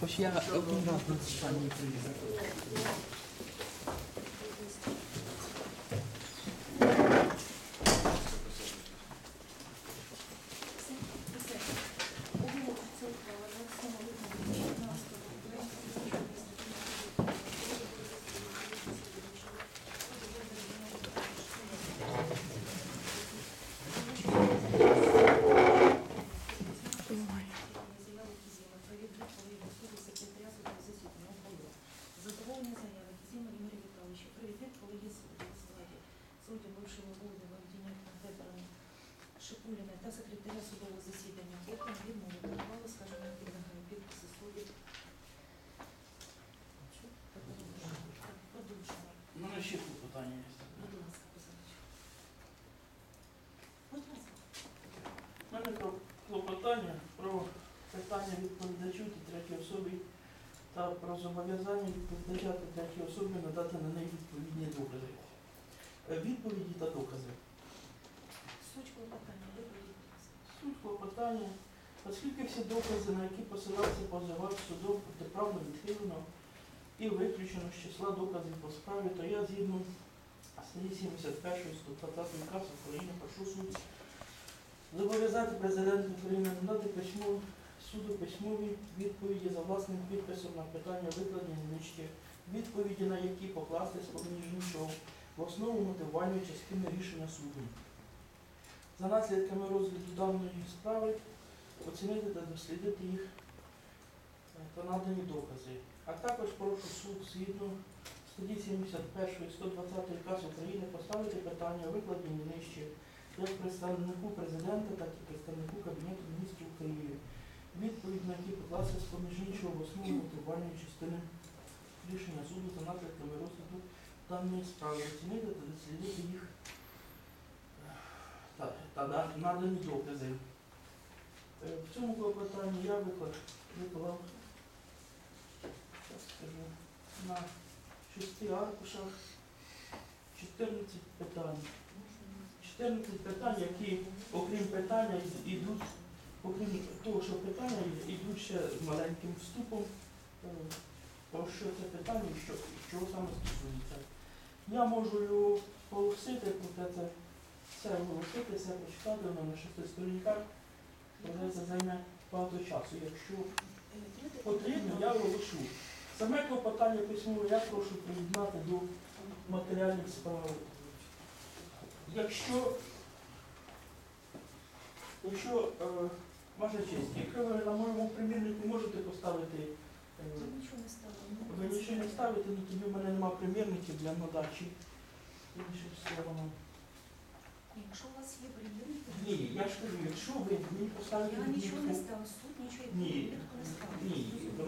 Хоч я один раз питання є. Будь ласка, позивач. Будь ласка. У мене кло- клопотання про питання відповідачу та третій особі та про зобов'язання відповідача та третій особі надати на неї відповідні докази. Е, Відповіді та докази. Суть клопотання, ласка. Суть клопотання, оскільки всі докази, на які посилався позивач судом протиправно відхилено і виключено з числа доказів по справі, то я згідно статті 71 120 КАС України прошу суд зобов'язати президента України надати письмо суду письмові відповіді за власним підписом на питання викладені нижче, відповіді на які покласти поміж іншого в основу мотивувальної частини рішення суду. За наслідками розгляду даної справи оцінити та дослідити їх е, та надані докази. А також прошу суд згідно статті 71 120 КАС України поставити питання викладені нижче як представнику президента, так і представнику Кабінету міністрів України. Відповідь на які покласти з поміж іншого основу мотивувальної частини рішення суду за наслідками розгляду даної справи, оцінити та дослідити їх е, та, та надані докази. Е, В цьому клопотанні я виклав, виклав щас скажу, на шести аркушах 14 питань. 14 питань, які, окрім питання, йдуть, окрім того, що питання йдуть ще з маленьким вступом, е, про що це питання і що, чого саме стосується. Я можу його оголосити, проте це все оголосити, все прочитати, на шести сторінках, проте це займе багато часу. Якщо Е, потрібно, я оголошу. Саме клопотання письмове я прошу приєднати до матеріальних справ. Якщо, якщо е, ваша честь, якщо ви на моєму примірнику можете поставити, е, Ви нічого не ставили. ви нічого не ставите, ну тоді в мене немає примірників для надачі іншим сторонам. Якщо у вас є примірник, Ні, я ж кажу, якщо ви мені поставите я нічого не відмітку, ставила, суд нічого Ні. не ставив. Ні,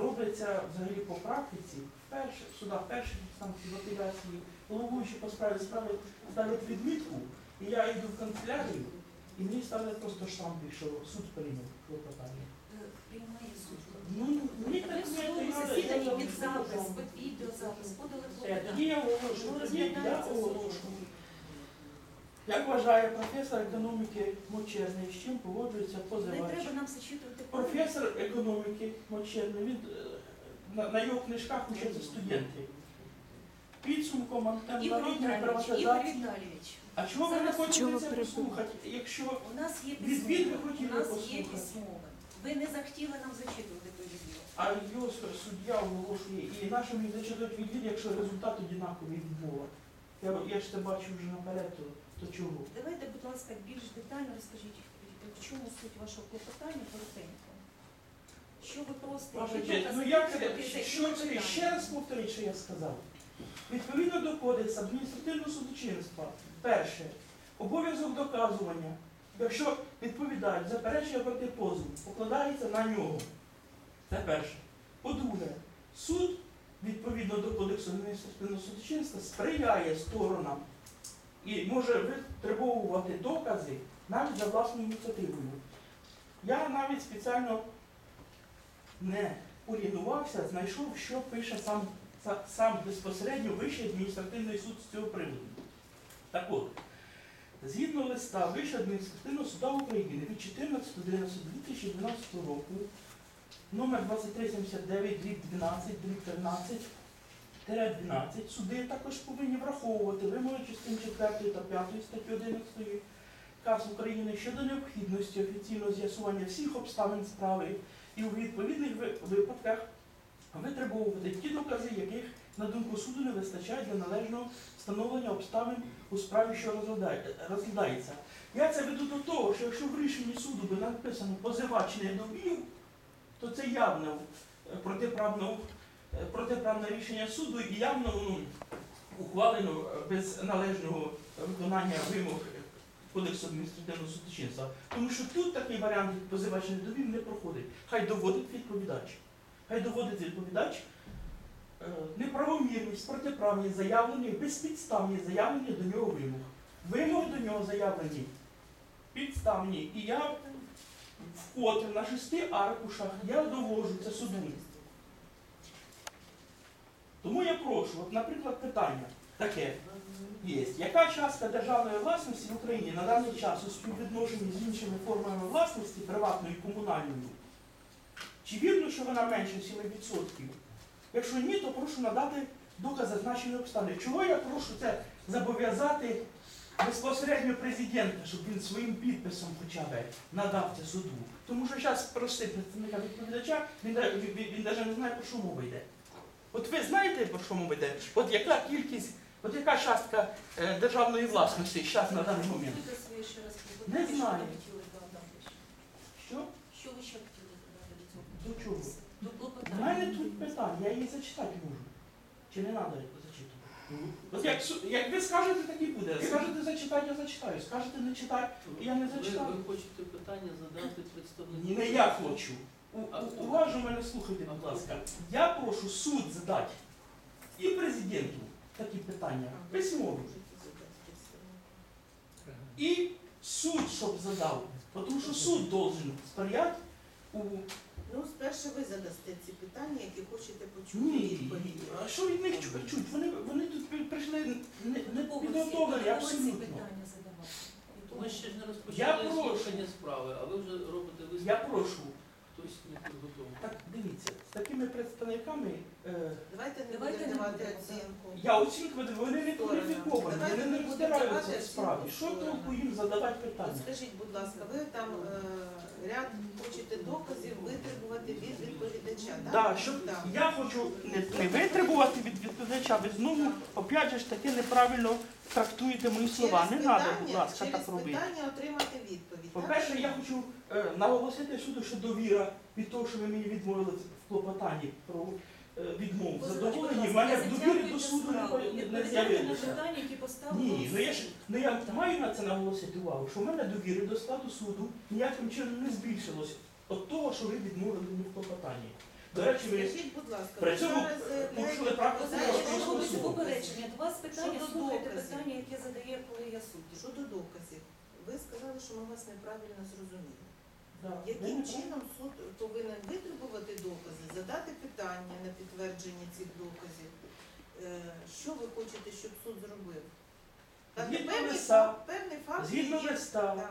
робиться взагалі по практиці, перше, в судах перших інстанцій в апеляції, головуючий по справі справи ставить відмітку, і я йду в канцелярію, і мені ставлять просто штампи, що суд прийняв клопотання. Е, Приймає суд. Ну, мені Ви так в не судовому я- засіданні я- під я- запис, під відеозапис, подали Все, тоді клопотання. я оголошую, Ну, тоді я розглядається суд. оголошую. Як вважає професор економіки Мочерний, з чим погоджується Не треба нам зачитувати. Професор економіки Мочерний, він е, на, на його книжках учаться студенти. Підсумком антимонопольної приватизації. А чого ви не хочете це послухати? Якщо у нас є Відвід ви хотіли у нас є послухати. Ви не захотіли нам зачитувати той відео. а його суддя оголошує, і нашому їх зачитують відвід, якщо результат однаковий відмова. Я, я ж це бачу вже наперед, то, чого? Давайте, будь ласка, більш детально розкажіть, в чому суть вашого клопотання коротенько. Що ви просто Ваша честь, ну як це, що це, ще раз повторіть, що я сказав. Відповідно до кодексу адміністративного судочинства, перше, обов'язок доказування, якщо відповідають заперечення проти позову, покладається на нього. Це перше. По-друге, суд, відповідно до кодексу адміністративного судочинства, сприяє сторонам і може витребовувати докази навіть за власною ініціативою. Я навіть спеціально не орієнтувався, знайшов, що пише сам, сам безпосередньо Вищий адміністративний суд з цього приводу. Так от, згідно листа Вищого адміністративного суду України від 14.11.2012 року номер 2379, дріб 12, дріб 13, тире 12. Суди також повинні враховувати вимоги частин 4 та 5 статті 11 КАС України щодо необхідності офіційного з'ясування всіх обставин справи і у відповідних випадках витребовувати ті докази, яких, на думку суду, не вистачає для належного встановлення обставин у справі, що розглядається. Я це веду до того, що якщо в рішенні суду би написано позивач не довів, то це явно е, протиправне, е, рішення суду і явно ну, ухвалено е, без належного виконання вимог Кодексу адміністративного судочинства. Тому що тут такий варіант, позивач не не проходить. Хай доводить відповідач. Хай доводить відповідач е, неправомірність, протиправність заявлені, безпідставні заявлені до нього вимог. Вимоги до нього заявлені підставні. І я вкотре на шести аркушах я довожу це суду. Тому я прошу, от, наприклад, питання таке є. Яка частка державної власності в Україні на даний час у співвідношенні з іншими формами власності, приватною і комунальною? Чи вірно, що вона менше 7%? Якщо ні, то прошу надати доказ зазначеної обставини. Чого я прошу це зобов'язати безпосередньо президента, щоб він своїм підписом хоча б надав це суду? Тому що зараз простий представника відповідача, він, да- він, він, він навіть не знає, про що мова йде. От ви знаєте, про що мова йде? От яка кількість, от яка частка е, державної власності зараз на даний момент? Не знаю. хотіли додати ще? Що? Що ви ще хотіли додати до цього? До чого? До У клопотання. мене тут питання, я її зачитати можу. Чи не треба зачитувати? От як, су- як ви скажете, так і буде. Скажете зачитати, я зачитаю. Скажете не читати, я не Ви, зачитаю. ви хочете питання задати представнику? Не я хочу. Уважно мене слухайте, будь ласка. Я прошу суд задати і президенту такі питання. Письмові. І суд, щоб задав. Тому що суд должен сприяти у Ну, спершу ви задасте ці питання, які хочете почути Ні, відповіді. а що від них чу- чуть? Вони, вони тут прийшли не, не підготовлені абсолютно. Ми ще ж не Я розпочали прошу. слухання справи, а ви вже робите Я прошу, хтось не підготовлений. так дивіться, з такими представниками е, Давайте не Давайте будемо не давати будемо, оцінку. я оцінкувати, вони не кваліфіковані, Давайте вони не не будемо розбираються давати в справі. Що толку їм задавати питання? скажіть, будь ласка, ви там е, ряд хочете доказів витребувати від відповідача, так? Да, щоб Так. я хочу не, не витребувати від відповідача, ви знову, опять же ж таки, неправильно трактуєте мої слова. Не Через треба, питання- будь ласка, через так робити. питання отримати відповідь. По-перше, я хочу е, наголосити суду, що довіра від того, що ви мені відмовили в клопотанні про е, відмову в мене в довірі до суду не, з'явилося. Ні, ну я ж ну я маю на це наголосити увагу, що в мене довіри до складу суду ніяким чином не збільшилось від того, що ви відмовили мені в клопотанні. До речі, ви Скажіть, будь ласка, при цьому зараз порушили практику Знаєте, Що що що суду? попередження? Два з питання, Щодо слухайте доказів. питання, яке задає колега судді. Щодо доказів, ви сказали, що ми вас неправильно зрозуміли. Яким чином суд повинен витребувати докази, задати питання на підтвердження цих доказів? Е, Що ви хочете, щоб суд зробив? Згідно певний листа, факт- певний факт Згідно є. листа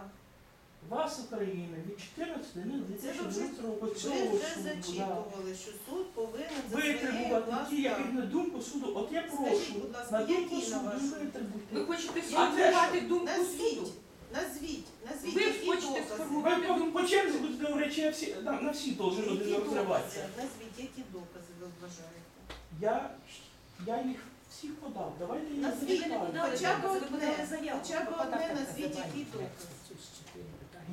вас України від 14 липня Це ви вже, 2012 року цього суду зачитували, що суд повинен за витребувати ті, які на думку суду. От я Скажіть, прошу будь ласка, на думку які, на суду вашу витребуйте. Ви хочете А сформувати думку суду? Назвіть, назвіть, Ви які хочете докази. сформувати Ви по, по черзі будете говорити, чи я всі, на, на всі должен Які один докази? розриватися. Назвіть, які докази ви вважаєте? Я, я їх всіх подав. Давайте я їх Назвіть, зачитаю. подали Хоча б докази, ви подали одне, заяву. хоча б одне так назвіть, який які докази.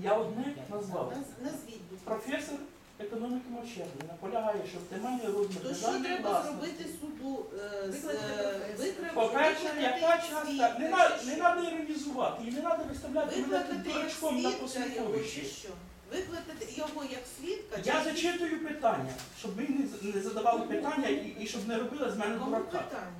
Я одне назвав. Наз- Назвіть, будь ласка. Професор економіки Мощерний наполягає, що в темальний розмір То що державної треба власності. зробити суду е, з Викликати е, викликати По-перше, яка частка, не, на, не свідка, треба іронізувати, і не треба виставляти мене тут дурачком на свідка його, чи посміховищі. що? Викликати його як свідка, Я чи зачитую питання, щоб ви не, з- не задавали питання і, і щоб не робили з мене кому дурака. питання?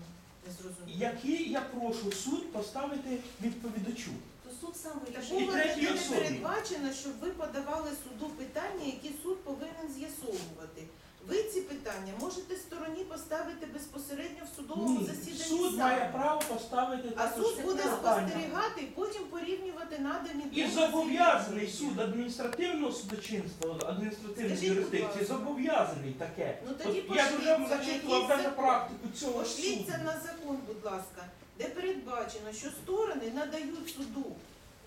Не зрозуміло. Які я прошу суд поставити відповідачу. То суд сам Такого. І третій не особі. передбачено, щоб ви подавали суду питання, які суд повинен з'ясовувати. Ви ці питання можете стороні поставити безпосередньо в судовому Ні, засіданні. суд має право поставити А також суд це буде питання. спостерігати і потім порівнювати надані І докази. зобов'язаний суд адміністративного судочинства, адміністративної Скажіть, будь юрисдикції, ласка. зобов'язаний таке. Ну тоді От я вже зачитував який даже закон? практику цього суду. Пошліться на закон, будь ласка, де передбачено, що сторони надають суду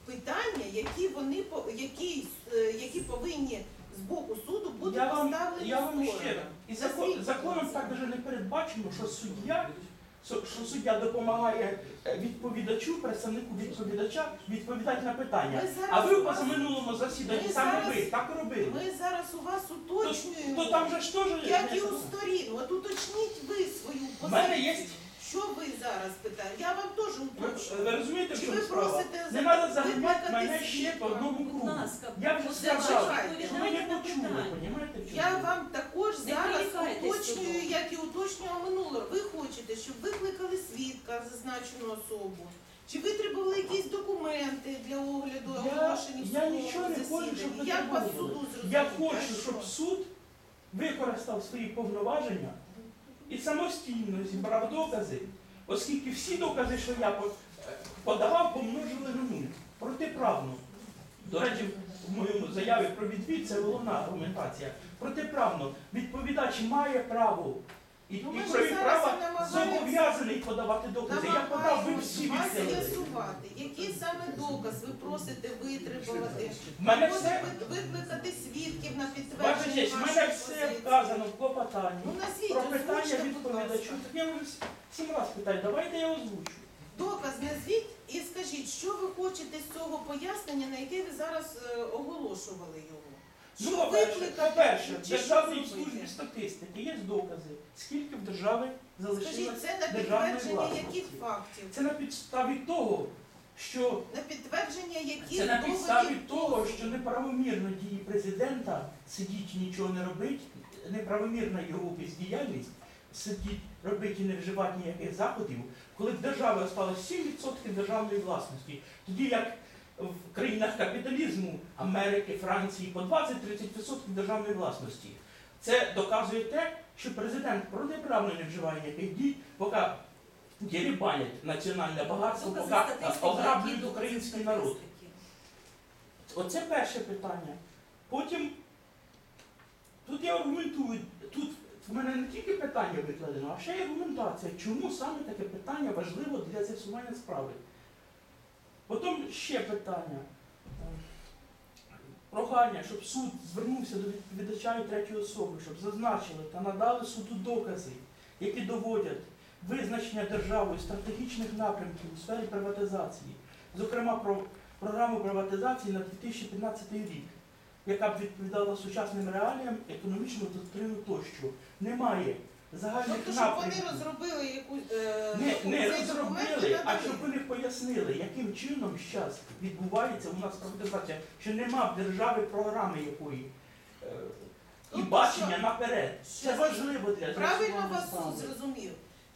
питання, які вони по- які, е, які повинні з боку суду Я вам, поставлені я вам ще і закон, законом так даже не передбачено, що суддя, що що суддя допомагає е, відповідачу, представнику відповідача відповідати на питання. Ми зараз А ви у у вас- позаминулому засіданні ми саме зараз- ви так робили. Ми зараз у вас уточнюємо, То там же ж теж як і у сторін. От уточніть ви свою В мене позицію. є- Що ви зараз питаєте? Я вам теж уточнюю. Ви розумієте, Чи ви справа? просите Не за- треба заганяти викликати мене ще по свідка? одному Будь кругу. ласка, Я вже сказав, що ви не відповідайте на почули, питання. понімаєте? в чому Я вам також Не зараз уточнюю, як і уточнював минуло. Ви хочете, щоб викликали свідка, зазначену особу? Чи витребували якісь документи для огляду Я- оголошені в я судовому нічого не хочу, щоб засіданні? Як вас суду зрозуміти? Я хочу, щоб суд використав свої повноваження і самостійно зібрав докази, оскільки всі докази, що я по- подавав, помножили на. Протиправно. До речі, в моєму заяві про відвід це головна аргументація. Протиправно. Відповідач має право і, Ну, і ми ж зараз права намагаємося- зобов'язаний подавати докази. Я подав, ви всі Намагаємось відхилили. з'ясувати, який саме доказ ви просите витребувати? В мене Може все, ви- викликати свідків на ваша підтвердження честь, в мене вашої все позиції? вказано в клопотанні. Ну назвіть, Про питання озвучте, будь відповідачу. Так я вам сім раз питаю, давайте я озвучу. Доказ назвіть і скажіть, що ви хочете з цього пояснення, на яке ви зараз е, оголошували його? Ну, Що по-перше, викликати по-перше, в чи що Державній службі статистики є докази, скільки в держави Скажіть, залишилось. це на державної підтвердження власності. яких фактів? Це на підставі того, що На підтвердження яких це на підставі доводів того, що неправомірно дії президента сидіть нічого не робить, неправомірна його бездіяльність, сидіть, робити і не вживати ніяких заходів, коли в державі осталось 7% державної власності, тоді як в країнах капіталізму Америки, Франції по 20-30% державної власності. Це доказує те, що президент протиправно не вживає ніяких дій, поки дірібанять національне багатство, поки ограблюють український народ. Оце перше питання. Потім тут я аргументую, тут в мене не тільки питання викладено, а ще й аргументація, чому саме таке питання важливо для з'ясування справи. Потім ще питання. Прохання, щоб суд звернувся до відповідача третьої особи, щоб зазначили та надали суду докази, які доводять визначення державою стратегічних напрямків у сфері приватизації, зокрема про програму приватизації на 2015 рік, яка б відповідала сучасним реаліям, економічну доктрину тощо. Немає загальних Тобто, щоб вони напрямків. розробили якусь е, Не, не цей розробили, а щоб вони пояснили, яким чином зараз відбувається у нас приватизація, що нема в держави програми якої е, і Тобто бачення наперед. Це Що? важливо для Правильно вас суд зрозумів,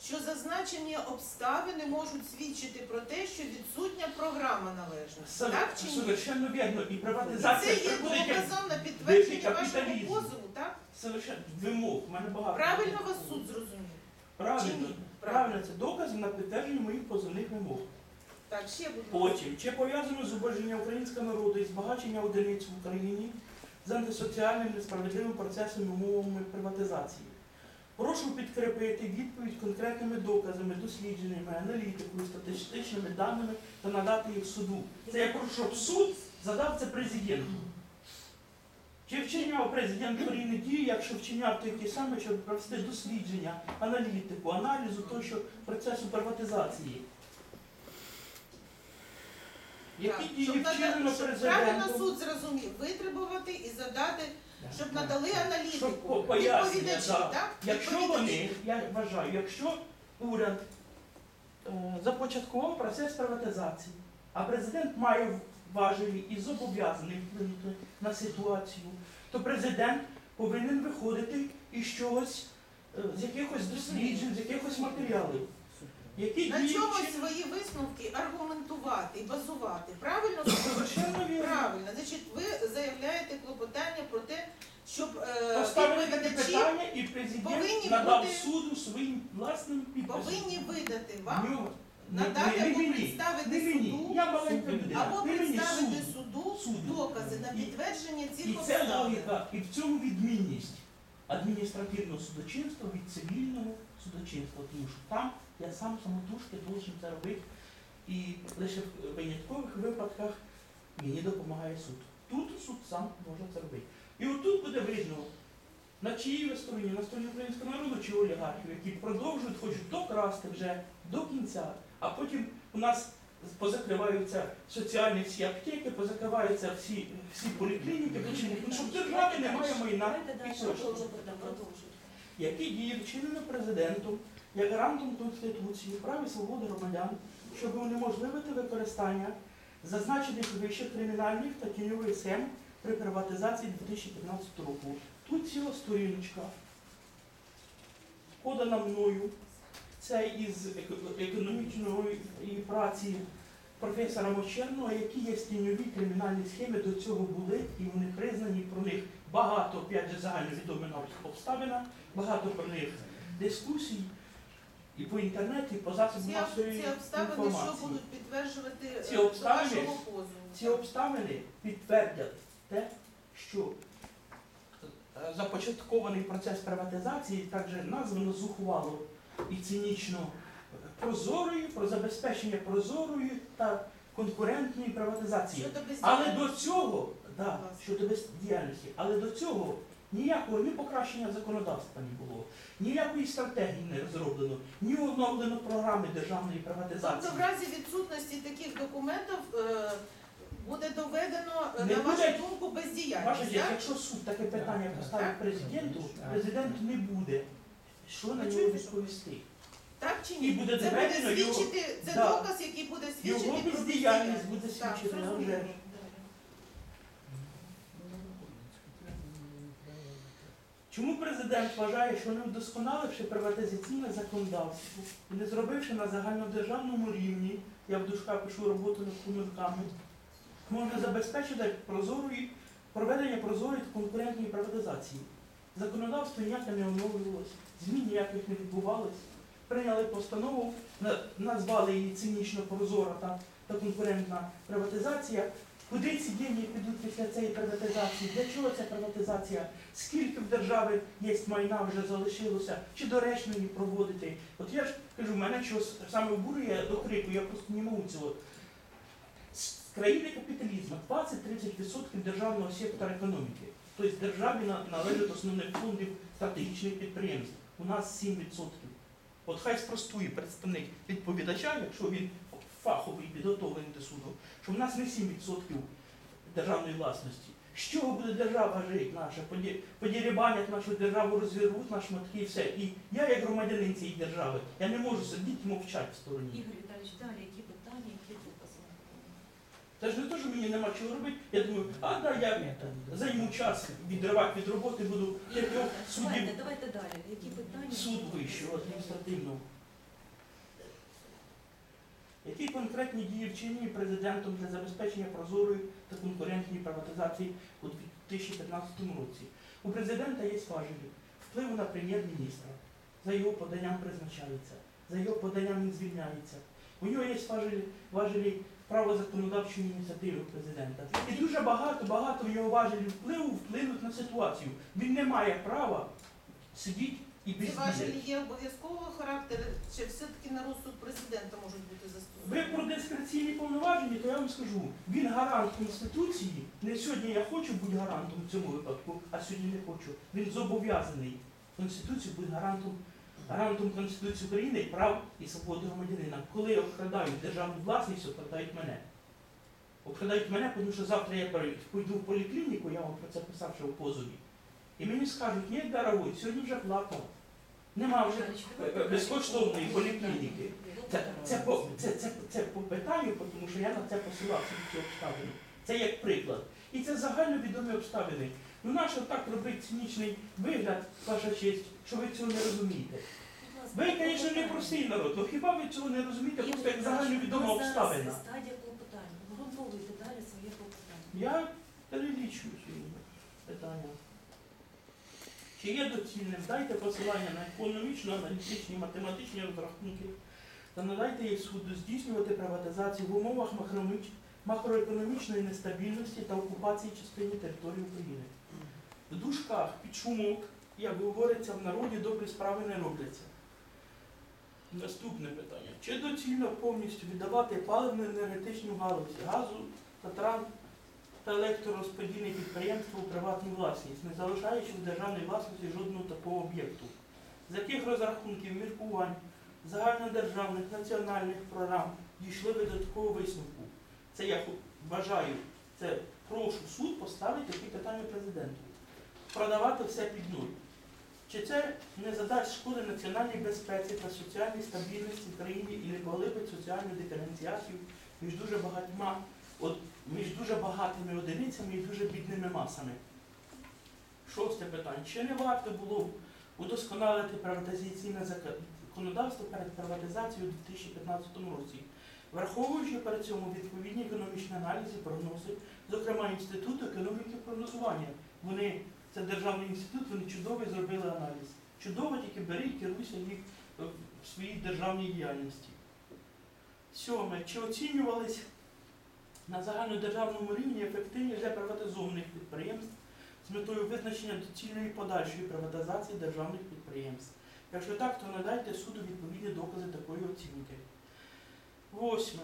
що зазначені обставини можуть свідчити про те, що відсутня програма належна. Сов- Так чи ні? Совершенно вірно. І І приватизація це є приходить як доказом на підтвердження вашого капіталізм. позову, так? совершенно вимог. У мене багато. Правильно вас суд зрозумів? Чи Правильно. ні? Правильно, це докази на підтвердження моїх позовних вимог. Так, ще будь ласка. Потім, чи пов'язано зубожіння українського народу і збагачення одиниць в Україні з антисоціальним несправедливим процесом і умовами приватизації? Прошу підкріпити відповідь конкретними доказами, дослідженнями, аналітикою, статистичними даними та надати їх суду. Це я прошу, щоб суд задав це президенту. Чи вчиняв президент корінні дії, якщо вчиняв то які саме, щоб провести дослідження, аналітику, аналізу тощо процесу приватизації? Які Так, дії щоб нада- щоб Правильно президентом? суд зрозумів, витребувати і задати, щоб надали Щоб аналітику. по- пояснення, Відповідачі, да. так? Якщо Відповідачі. вони, я вважаю, якщо уряд е, започаткував процес приватизації, а президент має важелі і зобов'язаний вплинути на ситуацію, то президент повинен виходити із чогось, е, з якихось досліджень, з якихось матеріалів. Які На дії чомусь свої висновки аргументувати і базувати. Правильно? Совершенно вірно. Правильно. Значить, ви заявляєте клопотання про те, щоб е, відповідачі питання і президент повинні надав бути- суду своїм власним підписом. повинні видати вам, нього- не- надати не- не або мені, представити не мені. суду, Я маленька людина. або не мені, представити суду. суду Суду. докази на І- підтвердження І цих це обставин. логіка, і в цьому відмінність адміністративного судочинства від цивільного судочинства, тому що там я сам самотужки должен це робити, і лише в виняткових випадках мені допомагає суд. Тут суд сам може це робити. І отут буде видно, на чиїй ви стороні, на стороні українського народу чи олігархів, які продовжують, хочуть докрасти вже до кінця, а потім у нас позакриваються соціальні всі аптеки, позакриваються всі, всі поліклініки, почему? тому що в державі немає майна Давайте далі, і коштів продовжуйте, продовжуйте. який діє вчинено президентом як гарантом Конституції, прав і свободи громадян, щоб унеможливити використання зазначених вище кримінальних та тіньових схем при приватизації 2015 року. Тут ціла сторіночка, подана мною. Це із економічної праці професора Мочерного, які є тіньові кримінальні схеми до цього були, і вони признані про них багато, опять же, загальновідомі нам обставина, багато про них дискусій і по інтернеті, і по засобам масової ці обставини, що будуть підтверджувати е, Ці обставини- вашого позову. Ці обставини підтвердять те, що е, започаткований процес приватизації, також названо зухвало і цинічно прозорої, про забезпечення прозорої та конкурентної приватизації. Але до цього, да, щодо бездіяльності, але до цього ніякого ні покращення законодавства не було, ніякої стратегії не розроблено, ні оновлено програми державної приватизації. Тобто в разі відсутності таких документів е, буде доведено, е, Не на буде. вашу думку, Ваша бездіяльність. якщо суд таке питання Так, поставить так. президенту, Так. президент не буде. Що на нього відповісти? Так чи І ні? буде це доведено буде його- свідчити, це Да. доказ, який буде свідчити Його бездіяльність буде Так, свідчити, а зрозуміло. вже ж. Чому президент вважає, що не вдосконаливши приватизаційне законодавство і не зробивши на загальнодержавному рівні, я в дужках пишу роботу над помилками, можна забезпечити прозорої, проведення прозорої та конкурентної приватизації? Законодавство ніяке не оновлювалося, змін ніяких не відбувалось. Прийняли постанову, назвали її цинічно прозора та, та конкурентна приватизація. Куди ці дії підуть після цієї приватизації? Для чого ця приватизація? Скільки в держави є майна вже залишилося? Чи доречно її проводити? От я ж кажу, мене щось саме обурює до крику, я просто не можу цього. З країни капіталізму 20-30% державного сектора економіки. Тобто державі на- належать основних фондів стратегічних підприємств. У нас 7%. От хай спростує представник відповідача, якщо він фаховий підготовлений до суду, що в нас не 7% державної власності. З чого буде держава жити наша? Поді- Подірібанять нашу державу, розірвуть на шматки і все. І я, як громадянин цієї держави, я не можу сидіти і мовчати в стороні. Ігор Віталійович, далі які питання, які докази? Це ж не те, що мені нема чого робити. Я думаю, а да, я займу час відривати від роботи, буду як його суддів Давайте, давайте далі. Які питання? суд вищого адміністративного. Які конкретні дії вчинені президентом для забезпечення прозорої та конкурентної приватизації у 2015 році? У президента є важелі впливу на прем'єр-міністра. За його поданням призначається, за його поданням він звільняється. У нього є важелі, важелі права законодавчої ініціативи президента. І дуже багато, багато в нього важелів впливу вплинуть на ситуацію. Він не має права сидіти і Ці важелі є обов'язкового характеру, чи все-таки на розсуд президента можуть бути Ви застосовані? про дискреційні повноваження, то я вам скажу, він гарант Конституції. Не сьогодні я хочу бути гарантом в цьому випадку, а сьогодні не хочу. Він зобов'язаний Конституцію бути гарантом, гарантом Конституції України, прав і свободи громадянина. Коли обкрадають державну власність, обкрадають мене. Обкрадають мене, тому що завтра я пойду в поліклініку, я вам про це писав ще у позові. І мені скажуть, ні, дорогой, сьогодні вже платно. Нема вже е, е, безкоштовної поліклініки. Це, це, по, це, це, це по питанню, тому що я на це посилався ці обставини. Це як приклад. І це загальновідомі обставини. Ну нащо так робити цинічний вигляд, ваша честь, що ви цього не розумієте? Ви, звісно, не простий народ, але хіба ви цього не розумієте, просто як загальновідома обставина? Стадія клопотання. Обґрунтовуйте далі своє клопотання. Я перелічую свої питання. Чи є доцільним? Дайте посилання на економічно-аналітичні математичні розрахунки та надайте їх суду здійснювати приватизацію в умовах макроекономічної нестабільності та окупації частини території України. В дужках під шумок, як говориться в народі, добрі справи не робляться. Наступне питання. Чи доцільно повністю віддавати паливно-енергетичну галузь газу та тран та електророзподільне підприємство у приватну власність, не залишаючи в державній власності жодного такого об'єкту? З яких розрахунків міркувань загальнодержавних національних програм дійшли ви до такого висновку? Це я вважаю, це прошу суд поставити такі питання президенту. Продавати все під нуль. Чи це не задасть шкоди національній безпеці та соціальній стабільності країні і не поглибить соціальну диференціацію між дуже багатьма, між дуже багатими одиницями і дуже бідними масами? Шосте питання. Чи не варто було удосконалити приватизаційне законодавство перед приватизацією у 2015 році, враховуючи при цьому відповідні економічні аналізи, прогнози, зокрема Інституту економіки прогнозування. Вони, це державний інститут, вони чудово зробили аналіз. Чудово тільки бери і керуйся їх е, в своїй державній діяльності. Сьоме. Чи оцінювались на загальнодержавному рівні ефективність вже приватизованих підприємств з метою визначення доцільної подальшої приватизації державних підприємств? Якщо так, то надайте суду відповідні докази такої оцінки. Восьме.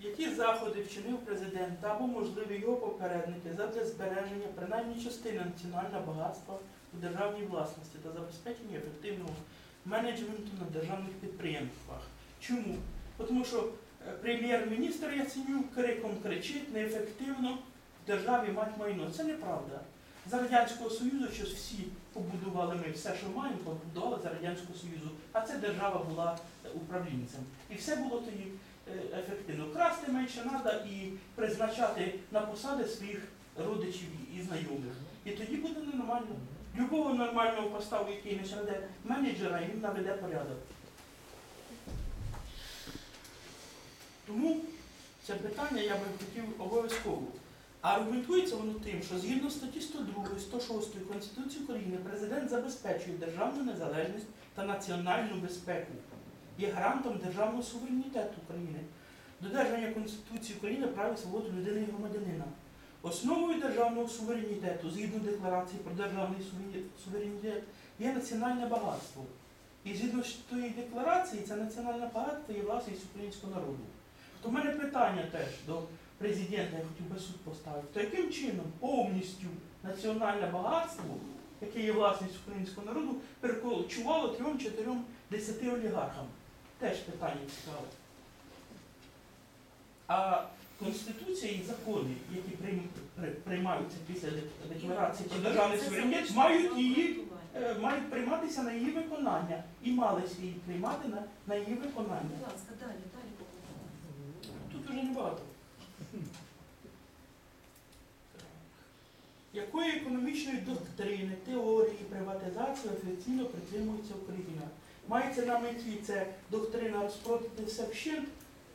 Які заходи вчинив президент або, можливо, його попередники задля збереження принаймні частини національного багатства у державній власності та забезпечення ефективного менеджменту на державних підприємствах? Чому? Тому що прем'єр-міністр Яценюк криком кричить неефективно в державі мать майно. Це неправда. За Радянського Союзу щось всі побудували ми, все, що маємо, побудували за Радянського Союзу, а це держава була е, управлінцем. І все було тоді е, ефективно. Красти менше треба і призначати на посади своїх родичів і знайомих. І тоді буде нормально. Любого нормального поставу, який не веде менеджера, і він наведе порядок. Тому це питання я би хотів обов'язково. Аргументується воно тим, що згідно статті 102, 106 Конституції України президент забезпечує державну незалежність та національну безпеку, є гарантом державного суверенітету України, додержання Конституції України прав і свобод людини і громадянина. Основою державного суверенітету, згідно декларації про державний суверенітет, є національне багатство. І згідно з тої декларації, це національне багатство є власність українського народу. То в мене питання теж до президента, я хотів би суд поставити. То яким чином повністю національне багатство, яке є власність українського народу, перекочувало трьом, чотирьом, десяти олігархам? Теж питання цікаве. А Конституція і закони, які прийм- приймаються після декларації про державний суверенітет, мають її е, мають прийматися на її виконання і мали її приймати на, на її виконання. Будь ласка, далі, далі. Тут уже небагато. Якої економічної доктрини, теорії приватизації офіційно притримується Україна? Мається на меті це доктрина розпродати все вщент,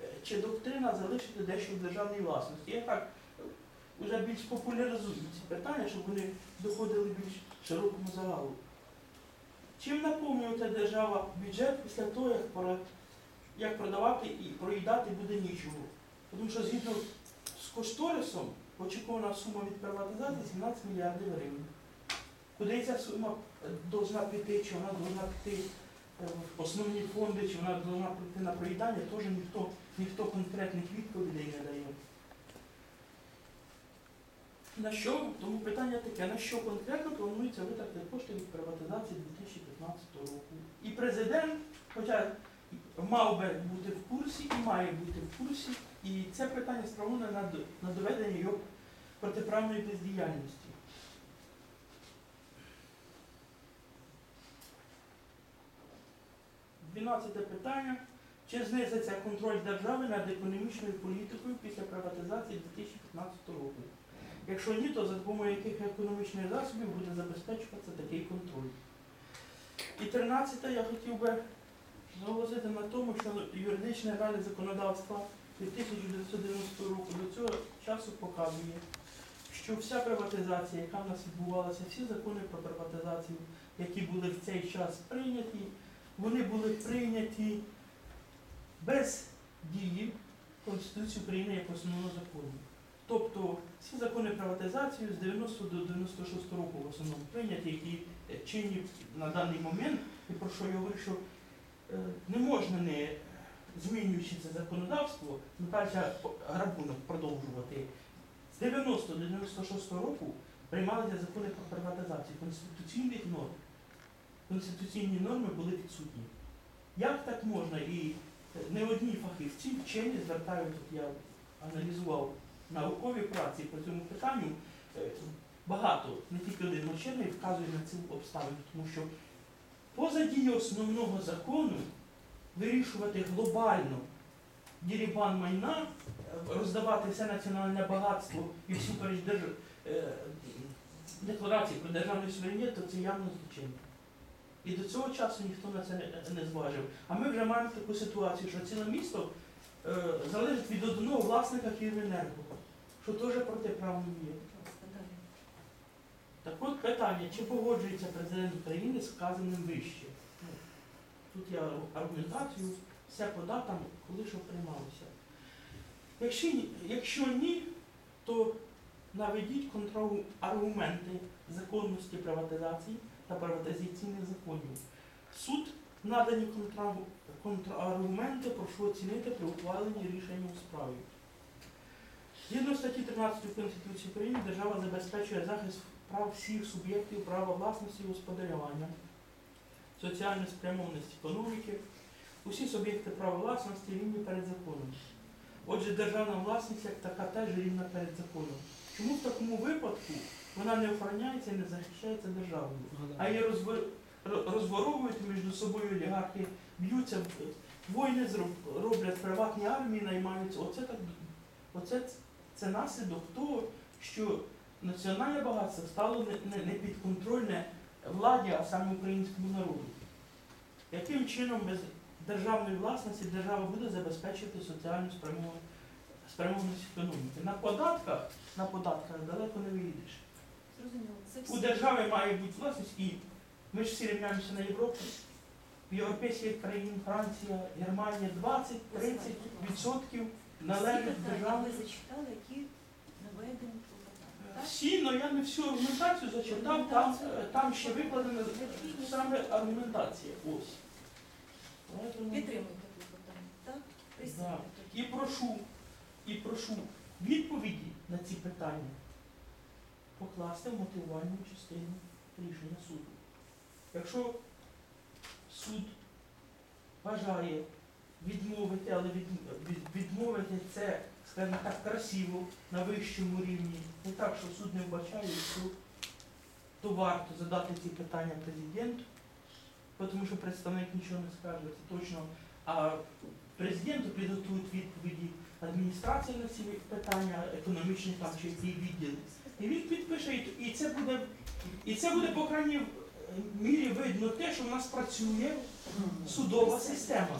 е, чи доктрина залишити дещо в державній власності? Я так вже більш популяризую ці питання, щоб вони доходили більш широкому загалу. Чим наповнювати держава бюджет після того, як, як продавати і проїдати буде нічого? Тому що згідно з кошторисом очікувана сума від приватизації 17 мільярдів гривень. Куди ця сума должна піти, чи вона должна піти е, в основні фонди, чи вона должна піти на проїдання, теж ніхто, ніхто конкретних відповідей не дає. На що, тому питання таке, на що конкретно планується витратити кошти від приватизації 2015 року? І президент, хоча мав би бути в курсі і має бути в курсі, і це питання спрямоване на, на доведення його протиправної бездіяльності. Дванадцяте питання. Чи знизиться контроль держави над економічною політикою після приватизації 2015 року? Якщо ні, то за допомогою яких економічних засобів буде забезпечуватися такий контроль? І тринадцяте я хотів би наголосити на тому, що юридичний аналіз законодавства від 1990 року до цього часу показує, що вся приватизація, яка в нас відбувалася, всі закони про приватизацію, які були в цей час прийняті, вони були прийняті без дії Конституції України як основного закону. Тобто всі закони приватизації з 90 до 96 року в основному прийняті, які чинні на даний момент, і про що я е, не можна не змінюючи це законодавство, далі грабунок продовжувати. З 90 до 96 року приймалися закони про приватизацію конституційних норм. Конституційні норми були відсутні. Як так можна? І не одні фахівці, вчені звертають, от я аналізував наукові праці по цьому питанню, е, багато, не тільки один вчений вказує на цю обставину, тому що поза дією основного закону вирішувати глобально дірібан майна, е, роздавати все національне багатство і всупереч держ... е, декларації про державний суверенітет, то це явно злочинно. І до цього часу ніхто на це не, зважив. А ми вже маємо таку ситуацію, що ціле місто е, залежить від одного власника Київенерго, що теж протиправно є. Так от питання, чи погоджується президент України з вказаним вище? Ну, Тут я аргументацію, все по датам, коли що приймалося. Якщо, якщо ні, то наведіть контраргументи законності приватизації та приватизаційних законів. Суд надані контра- контраргументи прошу оцінити при ухваленні рішення у справі. Згідно статті 13 Конституції України держава забезпечує захист прав всіх суб'єктів права власності і господарювання, соціальної спрямованості економіки, усі суб'єкти права власності рівні перед законом. Отже, державна власність як така теж рівна перед законом. Чому в такому випадку вона не охороняється і не захищається державою? А її розво- розворовують між собою олігархи, б'ються, воїни роблять приватні армії, наймаються. Оце так оце це наслідок того, що національне багатство стало не, не, не підконтрольне владі, а саме українському народу. Яким чином без державної власності держава буде забезпечувати соціальну спрямованість економіки? На податках, на податках далеко не вийдеш. У держави має бути власність і ми ж всі рівняємося на Європу. В європейських країн Франція, Германія 20-30% належить державі. Ви зачитали, які наведені? Всі, але я не всю аргументацію зачитав, там, там ще викладена саме аргументація. Ось. Клопотання, так? І прошу, і прошу відповіді на ці питання покласти в мотивувальну частину рішення суду. Якщо суд бажає відмовити, але від, від- відмовити це, скажімо так, красиво на вищому рівні, не так, що суд не вбачає, що то варто задати ці питання президенту, тому що представник нічого не скаже, це точно. А президенту підготують відповіді адміністрації на ці питання, економічні там чи які відділи. І він підпише, і це буде, і це буде по крайній мірі видно те, що в нас працює судова система.